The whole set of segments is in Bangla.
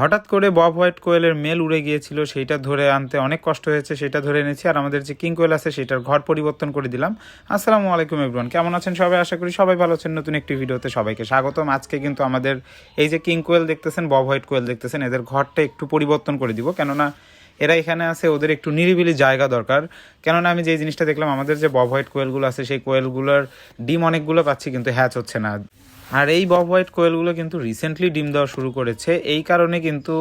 হঠাৎ করে বব হোয়াইট কোয়েলের মেল উড়ে গিয়েছিল, সেইটা ধরে আনতে অনেক কষ্ট হয়েছে, সেটা ধরে এনেছি। আর আমাদের যে কিং কোয়েল আছে, সেটার ঘর পরিবর্তন করে দিলাম। আসসালামু আলাইকুম এভরিওয়ান কেমন আছেন সবাই? আশা করি সবাই ভালো আছেন। নতুন একটি ভিডিওতে সবাইকে স্বাগতম। আজকে কিন্তু আমাদের এই যে কিং কোয়েল দেখতেছেন, বব হোয়াইট কোয়েল দেখতেছেন, এদের ঘরটা একটু পরিবর্তন করে দিব। কেননা এরা এখানে আছে, ওদের একটু নিরিবিলি জায়গা দরকার। কেননা আমি যে জিনিসটা দেখলাম, আমাদের যে বব হোয়াইট কোয়েলগুলো আছে, সেই কোয়েলগুলোর ডিম অনেকগুলো পাচ্ছি, কিন্তু হ্যাচ হচ্ছে না। আর এই বব হোয়াইট কোয়েলগুলো কিন্তু রিসেন্টলি ডিম দেওয়া শুরু করেছে। এই কারণে কিন্তু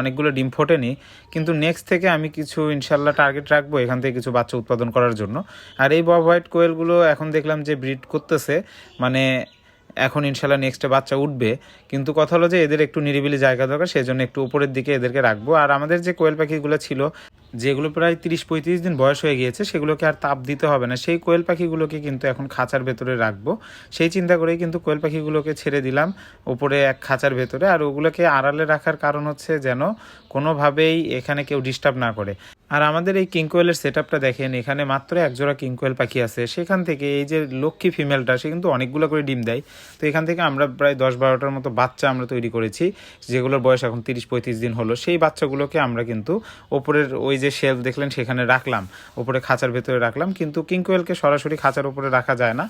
অনেকগুলো ডিম ফোটেনি। কিন্তু নেক্সট থেকে আমি কিছু ইনশাল্লাহ টার্গেট রাখব এখান থেকে কিছু বাচ্চা উৎপাদন করার জন্য। আর এই বব হোয়াইট কোয়েলগুলো এখন দেখলাম যে ব্রিড করতেছে। মানে এখন ইনশাল্লাহ নেক্সটে বাচ্চা উঠবে। কিন্তু কথা হলো যে এদের একটু নিরিবিলি জায়গা দরকার সেই জন্য একটু উপরের দিকে এদেরকে রাখব। আর আমাদের যে কোয়েল পাখিগুলো ছিল যেগুলো প্রায় তিরিশ পঁয়ত্রিশ দিন বয়স হয়ে গিয়েছে, সেগুলোকে আর তাপ দিতে হবে না। সেই কোয়েল পাখিগুলোকে কিন্তু এখন খাঁচার ভেতরে রাখব। সেই চিন্তা করেই কিন্তু কোয়েল পাখিগুলোকে ছেড়ে দিলাম ওপরে এক খাঁচার ভেতরে। আর ওগুলোকে আড়ালে রাখার কারণ হচ্ছে যেন কোনোভাবেই এখানে কেউ ডিস্টার্ব না করে। আর আমাদের এই কিংকোয়েলের সেট আপটা দেখেন, এখানে মাত্র একজোড়া কিংকোয়েল পাখি আছে। সেখান থেকে এই যে লক্ষ্মী ফিমেলটা সে কিন্তু অনেকগুলো করে ডিম দেয়। তো এখান থেকে আমরা প্রায় দশ বারোটার মতো বাচ্চা আমরা তৈরি করেছি, যেগুলোর বয়স এখন তিরিশ পঁয়ত্রিশ দিন হলো। সেই বাচ্চাগুলোকে আমরা কিন্তু ওপরের ওই যে শেলফ দেখলেন, সেখানে রাখলাম। ওপরে খাঁচার ভেতরে রাখলাম। কিন্তু কিংকোয়েলকে সরাসরি খাঁচার উপরে রাখা যায় না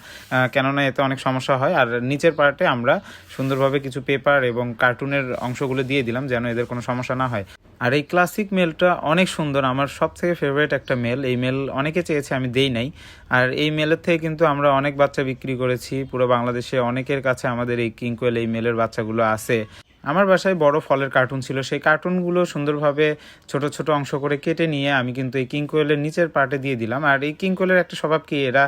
কেননা এতে অনেক সমস্যা হয়। আর নিচের পার্টে আমরা সুন্দরভাবে কিছু পেপার এবং কার্টুনের অংশগুলো দিয়ে দিলাম, যেন এদের কোনো সমস্যা না হয়। আর এই ক্লাসিক মেলটা অনেক সুন্দর, আমার সব থেকে ফেভারিট একটা মেল এই মেল অনেকে চেয়েছে, আমি দেই নাই। আর এই মেলের থেকে কিন্তু আমরা অনেক বাচ্চা বিক্রি করেছি, পুরো বাংলাদেশে অনেকের কাছে আমাদের এই কিংকোয়েল এই মেলের বাচ্চাগুলো আছে। আমার বাসায় বড় ফলের কার্টুন ছিল। সেই কার্টুনগুলো সুন্দরভাবে ছোট ছোট অংশ করে কেটে নিয়ে আমি কিন্তু এই কিংকোয়েলের নিচের পার্টে দিয়ে দিলাম। আর এই কিংকোয়েলের একটা স্বভাব কি, এরা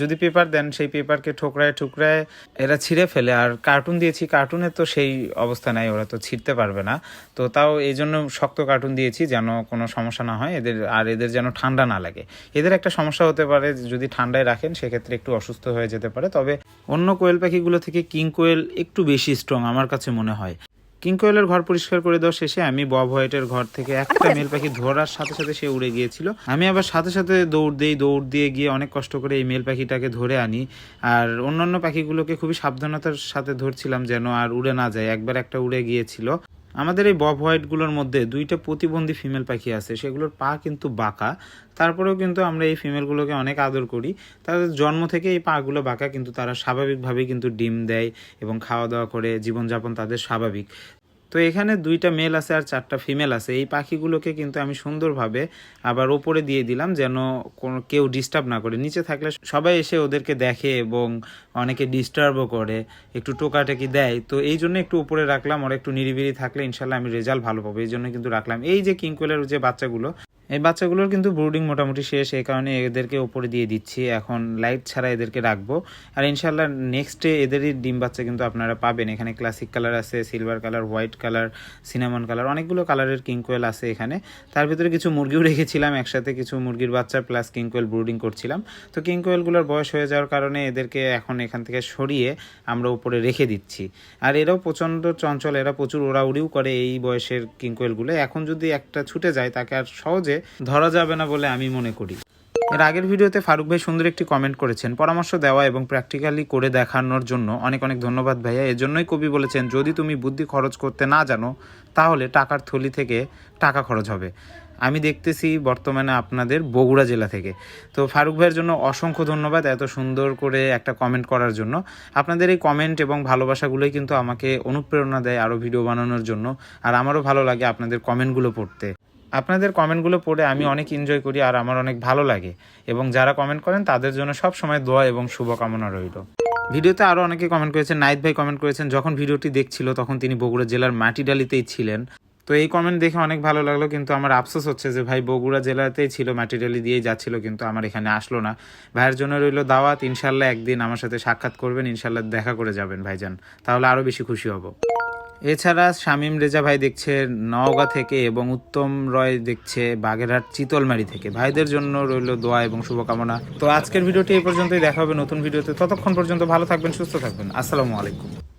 যদি পেপার দেন, সেই পেপারকে ঠোকরায় ঠুকরায় এরা ছিঁড়ে ফেলে। আর কার্টুন দিয়েছি কার্টুনে তো সেই অবস্থা নাই, ওরা তো ছিঁড়তে পারবে না। তো তাও এই জন্য শক্ত কার্টুন দিয়েছি যেন কোনো সমস্যা না হয়। এদের, আর এদের যেন ঠান্ডা না লাগে। এদের একটা সমস্যা হতে পারে, যদি ঠান্ডায় রাখেন, সেক্ষেত্রে একটু অসুস্থ হয়ে যেতে পারে। তবে অন্য কোয়েল পাখিগুলো থেকে কিং কোয়েল একটু বেশি স্ট্রং আমার কাছে মনে হয়। কিং কোয়েলের ঘর পরিষ্কার করে দেওয়া শেষে আমি বব হোয়াইটের ঘর থেকে একটা মেল পাখি ধরার সাথে সাথে সে উড়ে গিয়েছিল। আমি আবার সাথে সাথে দৌড় দিই দৌড় দিয়ে গিয়ে অনেক কষ্ট করে এই মেল পাখিটাকে ধরে আনি। আর অন্যান্য পাখিগুলোকে খুবই সাবধানতার সাথে ধরছিলাম যেন আর উড়ে না যায়। একবার একটা উড়ে গিয়েছিল। আমাদের এই বব হোয়াইটগুলোর মধ্যে দুইটা প্রতিবন্ধী ফিমেল পাখি আছে, সেগুলোর পা কিন্তু বাঁকা। তারপরেও কিন্তু আমরা এই ফিমেলগুলোকে অনেক আদর করি। তাদের জন্ম থেকে এই পাগুলো বাঁকা, কিন্তু তারা স্বাভাবিকভাবেই কিন্তু ডিম দেয় এবং খাওয়া দাওয়া করে, জীবনযাপন তাদের স্বাভাবিক। তো এখানে দুইটা মেল আছে আর চারটা ফিমেল আছে। এই পাখিগুলোকে কিন্তু আমি সুন্দরভাবে আবার ওপরে দিয়ে দিলাম যেন কোনো কেউ ডিস্টার্ব না করে। নিচে থাকলে সবাই এসে ওদেরকে দেখে এবং অনেকে ডিস্টার্বও করে, একটু টোকাটাকি দেয়। তো এই জন্য একটু উপরে রাখলাম ওরা একটু নিরিবিলি থাকলে ইনশাল্লাহ আমি রেজাল্ট ভালো পাবো। এই জন্য কিন্তু রাখলাম। এই যে কিংকোয়েলের যে বাচ্চাগুলো এই বাচ্চাগুলোর কিন্তু ব্রুডিং মোটামুটি শেষ, এই কারণে এদেরকে ওপরে দিয়ে দিচ্ছি। এখন লাইট ছাড়া এদেরকে রাখব। আর ইনশাল্লাহ নেক্সটে এদেরই ডিম বাচ্চা কিন্তু আপনারা পাবেন। এখানে ক্লাসিক কালার আছে silver colour white colour cinnamon colour অনেকগুলো কালারের কিংকোয়েল আছে এখানে। তার ভিতরে কিছু মুরগিও রেখেছিলাম, একসাথে কিছু মুরগির বাচ্চা প্লাস কিংকোয়েল ব্রুডিং করছিলাম। তো কিংকোয়েলগুলোর বয়স হয়ে যাওয়ার কারণে এদেরকে এখন এখান থেকে সরিয়ে আমরা উপরে রেখে দিচ্ছি। আর এরাও প্রচণ্ড চঞ্চল, এরা প্রচুর ওড়াউড়িও করে এই বয়সের কিংকোয়েলগুলো এখন যদি একটা ছুটে যায়, তাকে আর সহজে ধরা যাবে না বলে আমি মনে করি। এর আগের ভিডিওতে ফারুক ভাই সুন্দর একটি কমেন্ট করেছেন, পরামর্শ দেওয়া এবং প্র্যাকটিক্যালি করে দেখানোর জন্য অনেক অনেক ধন্যবাদ ভাইয়া। এর জন্যই কবি বলেছেন, যদি তুমি বুদ্ধি খরচ করতে না জানো, তাহলে টাকার থলি থেকে টাকা খরচ হবে। আমি দেখতেছি বর্তমানে আপনাদের বগুড়া জেলা থেকে। তো ফারুক ভাইয়ের জন্য অসংখ্য ধন্যবাদ এত সুন্দর করে একটা কমেন্ট করার জন্য। আপনাদের এই কমেন্ট এবং ভালোবাসাগুলোই কিন্তু আমাকে অনুপ্রেরণা দেয় আরও ভিডিও বানানোর জন্য। আর আমারও ভালো লাগে আপনাদের কমেন্টগুলো পড়তে। আপনাদের কমেন্টগুলো পড়ে আমি অনেক এনজয় করি আর আমার অনেক ভালো লাগে। এবং যারা কমেন্ট করেন তাদের জন্য সব সময় দোয়া এবং শুভকামনা রইল। ভিডিওতে আরও অনেকে কমেন্ট করেছেন নাইদ ভাই কমেন্ট করেছেন যখন ভিডিওটি দেখছিল তখন তিনি বগুড়া জেলার মাটিডালিতেই ছিলেন। তো এই কমেন্ট দেখে অনেক ভালো লাগল কিন্তু আমার আফসোস হচ্ছে যে ভাই বগুড়া জেলাতেই ছিল মাটিডালি দিয়েই যাচ্ছিল কিন্তু আমার এখানে আসলো না। ভাইয়ের জন্য রইল দাওয়াত ইনশাল্লাহ একদিন আমার সাথে সাক্ষাৎ করবেন ইনশাল্লাহ দেখা করে যাবেন ভাইজান। তাহলে আরও বেশি খুশি হব। এছাড়া শামীম রেজা ভাই দেখছে নওগাঁ থেকে এবং উত্তম রয় দেখছে বাগেরহাট চিতলমারি থেকে। ভাইদের জন্য রইল দোয়া এবং শুভকামনা। তো আজকের ভিডিওটি এই পর্যন্তই। দেখা হবে নতুন ভিডিওতে। ততক্ষণ পর্যন্ত ভালো থাকবেন, সুস্থ থাকবেন। আসসালামু আলাইকুম।